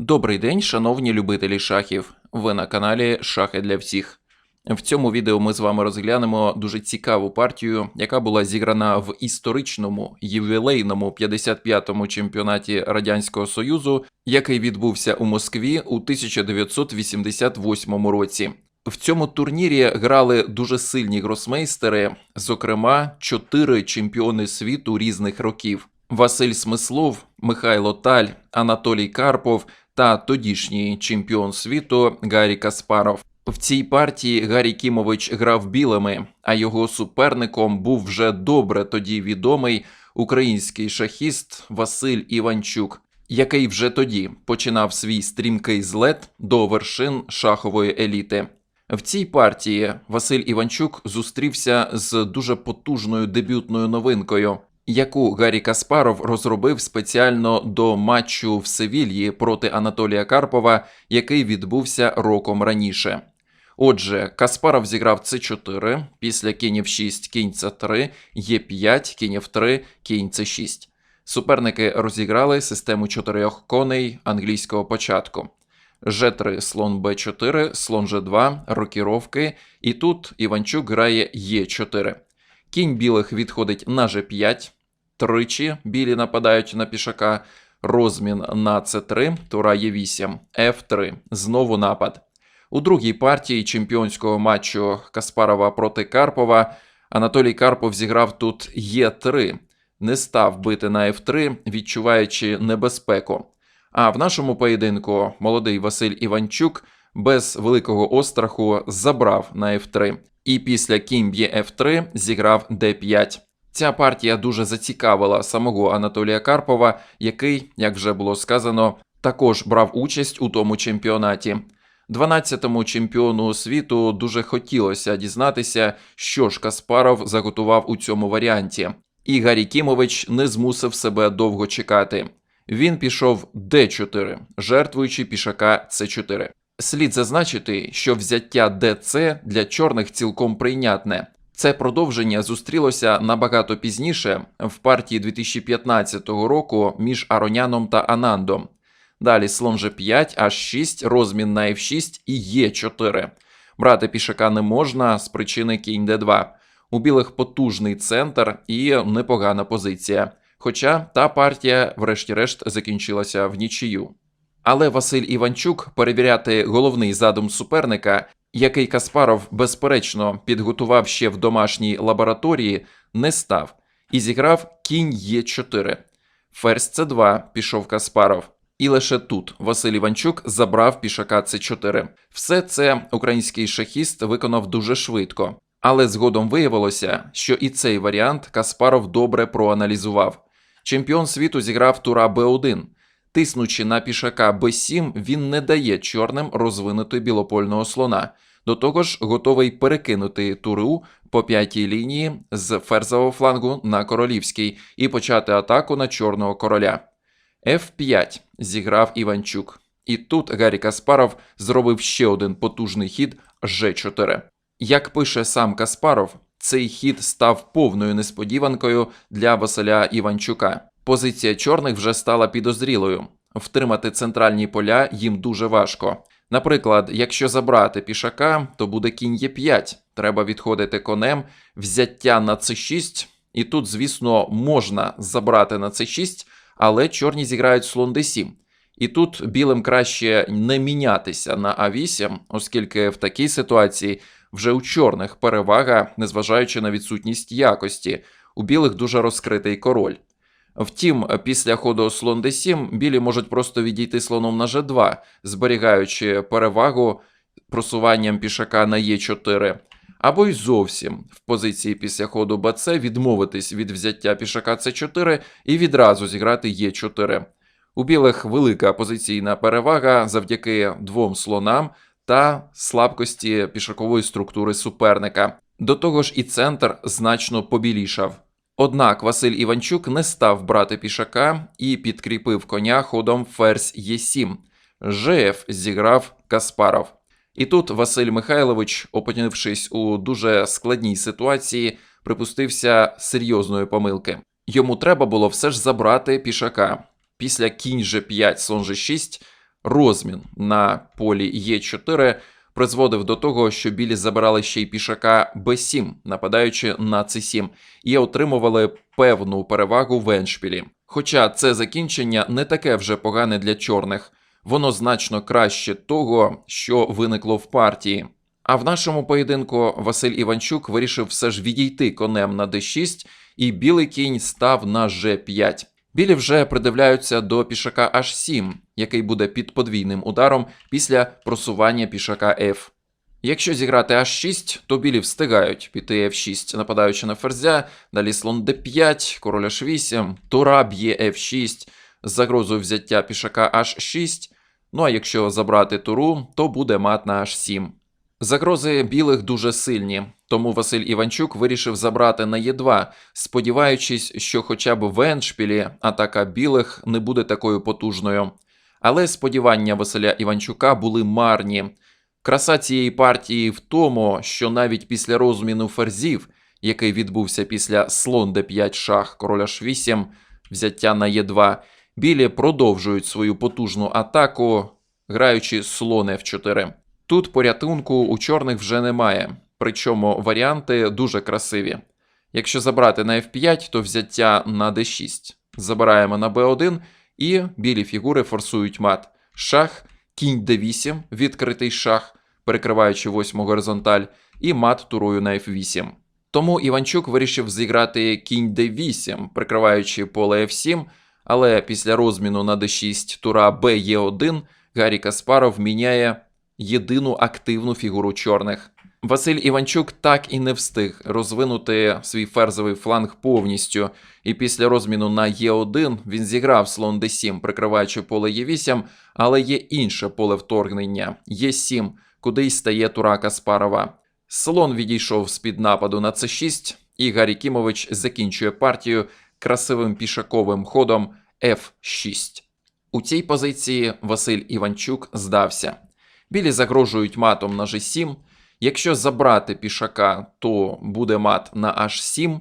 Добрий день, шановні любителі шахів. Ви на каналі Шахи для всіх. В цьому відео ми з вами розглянемо дуже цікаву партію, яка була зіграна в історичному ювілейному 55-му чемпіонаті Радянського Союзу, який відбувся у Москві у 1988 році. В цьому турнірі грали дуже сильні гросмейстери, зокрема, чотири чемпіони світу різних років: Василь Смислов, Михайло Таль, Анатолій Карпов та тодішній чемпіон світу Гаррі Каспаров. В цій партії Гаррі Кімович грав білими, а його суперником був вже добре тоді відомий український шахіст Василь Іванчук, який вже тоді починав свій стрімкий злет до вершин шахової еліти. В цій партії Василь Іванчук зустрівся з дуже потужною дебютною новинкою, яку Гаррі Каспаров розробив спеціально до матчу в Севільї проти Анатолія Карпова, який відбувся роком раніше. Отже, Каспаров зіграв С4, після кінь F6, кінь С3, Е5, кінь F3, кінь С6. Суперники розіграли систему чотирьох коней англійського початку. Ж3, слон Б4, слон Ж2, рокіровки, і тут Іванчук грає Е4. Кінь білих відходить на Ж5, тричі білі нападають на пішака, розмін на С3, тура Е8, Ф3, знову напад. У другій партії чемпіонського матчу Каспарова проти Карпова Анатолій Карпов зіграв тут Е3, не став бити на F3, відчуваючи небезпеку. А в нашому поєдинку молодий Василь Іванчук без великого остраху забрав на F3 і після кінь б'є F3 зіграв D5. Ця партія дуже зацікавила самого Анатолія Карпова, який, як вже було сказано, також брав участь у тому чемпіонаті. 12-му чемпіону світу дуже хотілося дізнатися, що ж Каспаров заготував у цьому варіанті. І Гаррі Кімович не змусив себе довго чекати. Він пішов d4, жертвуючи пішака c4. Слід зазначити, що взяття ДЦ для чорних цілком прийнятне. Це продовження зустрілося набагато пізніше в партії 2015 року між Ароняном та Анандом. Далі слон G5, H6, розмін на F6 і Е4. Брати пішака не можна з причини кінь d2. У білих потужний центр і непогана позиція. Хоча та партія, врешті-решт, закінчилася в нічию. Але Василь Іванчук перевіряти головний задум суперника, який Каспаров безперечно підготував ще в домашній лабораторії, не став і зіграв кінь Е4. Ферзь С2 пішов Каспаров. І лише тут Василь Іванчук забрав пішака С4. Все це український шахіст виконав дуже швидко. Але згодом виявилося, що і цей варіант Каспаров добре проаналізував. Чемпіон світу зіграв тура Б1. Тиснучи на пішака Б7, він не дає чорним розвинути білопольного слона. До того ж, готовий перекинути туру по п'ятій лінії з ферзового флангу на королівський і почати атаку на чорного короля. F5 зіграв Іванчук. І тут Гаррі Каспаров зробив ще один потужний хід G4. Як пише сам Каспаров, цей хід став повною несподіванкою для Василя Іванчука. Позиція чорних вже стала підозрілою. Втримати центральні поля їм дуже важко. Наприклад, якщо забрати пішака, то буде кінь Е5, треба відходити конем, взяття на С6, і тут, звісно, можна забрати на С6, але чорні зіграють слон d7. І тут білим краще не мінятися на А8, оскільки в такій ситуації вже у чорних перевага, незважаючи на відсутність якості, у білих дуже розкритий король. Втім, після ходу слон d7 білі можуть просто відійти слоном на g2, зберігаючи перевагу просуванням пішака на e4, або й зовсім в позиції після ходу bc відмовитись від взяття пішака c4 і відразу зіграти e4. У білих велика позиційна перевага завдяки двом слонам та слабкості пішакової структури суперника. До того ж, і центр значно побілішав. Однак Василь Іванчук не став брати пішака і підкріпив коня ходом ферзь Е7. ЖФ зіграв Каспаров. І тут Василь Михайлович, опинившись у дуже складній ситуації, припустився серйозної помилки. Йому треба було все ж забрати пішака. Після кінь G5, слон G6 розмін на полі Е4 призводив до того, що білі забирали ще й пішака Б7, нападаючи на С7, і отримували певну перевагу в еншпілі. Хоча це закінчення не таке вже погане для чорних, воно значно краще того, що виникло в партії. А в нашому поєдинку Василь Іванчук вирішив все ж відійти конем на d6, і білий кінь став на g5. Білі вже придивляються до пішака h7, який буде під подвійним ударом після просування пішака f. Якщо зіграти h6, то білі встигають піти f6, нападаючи на ферзя, далі слон d5, король h8, тура б'є f6 з загрозою взяття пішака h6. Ну а якщо забрати туру, то буде мат на h7. Загрози білих дуже сильні, тому Василь Іванчук вирішив забрати на Е2, сподіваючись, що хоча б в еншпілі атака білих не буде такою потужною. Але сподівання Василя Іванчука були марні. Краса цієї партії в тому, що навіть після розміну ферзів, який відбувся після слон d5 шах, король h8, взяття на Е2, білі продовжують свою потужну атаку, граючи слон f4. Тут порятунку у чорних вже немає, причому варіанти дуже красиві. Якщо забрати на f5, то взяття на d6. Забираємо на b1 і білі фігури форсують мат. Шах, кінь d8, відкритий шах, перекриваючи восьму горизонталь, і мат турою на f8. Тому Іванчук вирішив зіграти кінь d8, прикриваючи поле f7, але після розміну на d6 тура bE1 Гаррі Каспаров міняє єдину активну фігуру чорних. Василь Іванчук так і не встиг розвинути свій ферзовий фланг повністю, і після розміну на Е1 він зіграв слон d7, прикриваючи поле Е8, але є інше поле вторгнення Е7, куди й стає тура Каспарова. Слон відійшов з-під нападу на С6, і Гаррі Кімович закінчує партію красивим пішаковим ходом F6. У цій позиції Василь Іванчук здався. Білі загрожують матом на G7. Якщо забрати пішака, то буде мат на H7.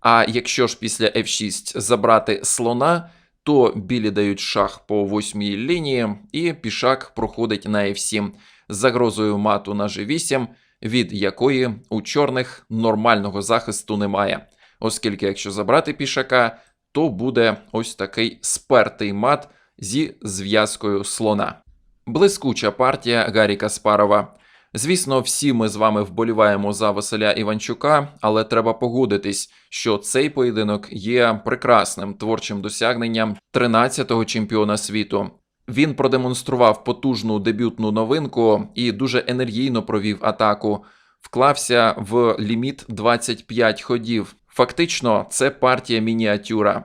А якщо ж після F6 забрати слона, то білі дають шах по восьмій лінії, і пішак проходить на F7 з загрозою мату на G8, від якої у чорних нормального захисту немає. Оскільки, якщо забрати пішака, то буде ось такий спертий мат зі зв'язкою слона. Блискуча партія Гаррі Каспарова. Звісно, всі ми з вами вболіваємо за Василя Іванчука, але треба погодитись, що цей поєдинок є прекрасним творчим досягненням 13-го чемпіона світу. Він продемонстрував потужну дебютну новинку і дуже енергійно провів атаку, вклався в ліміт 25 ходів. Фактично, це партія мініатюра.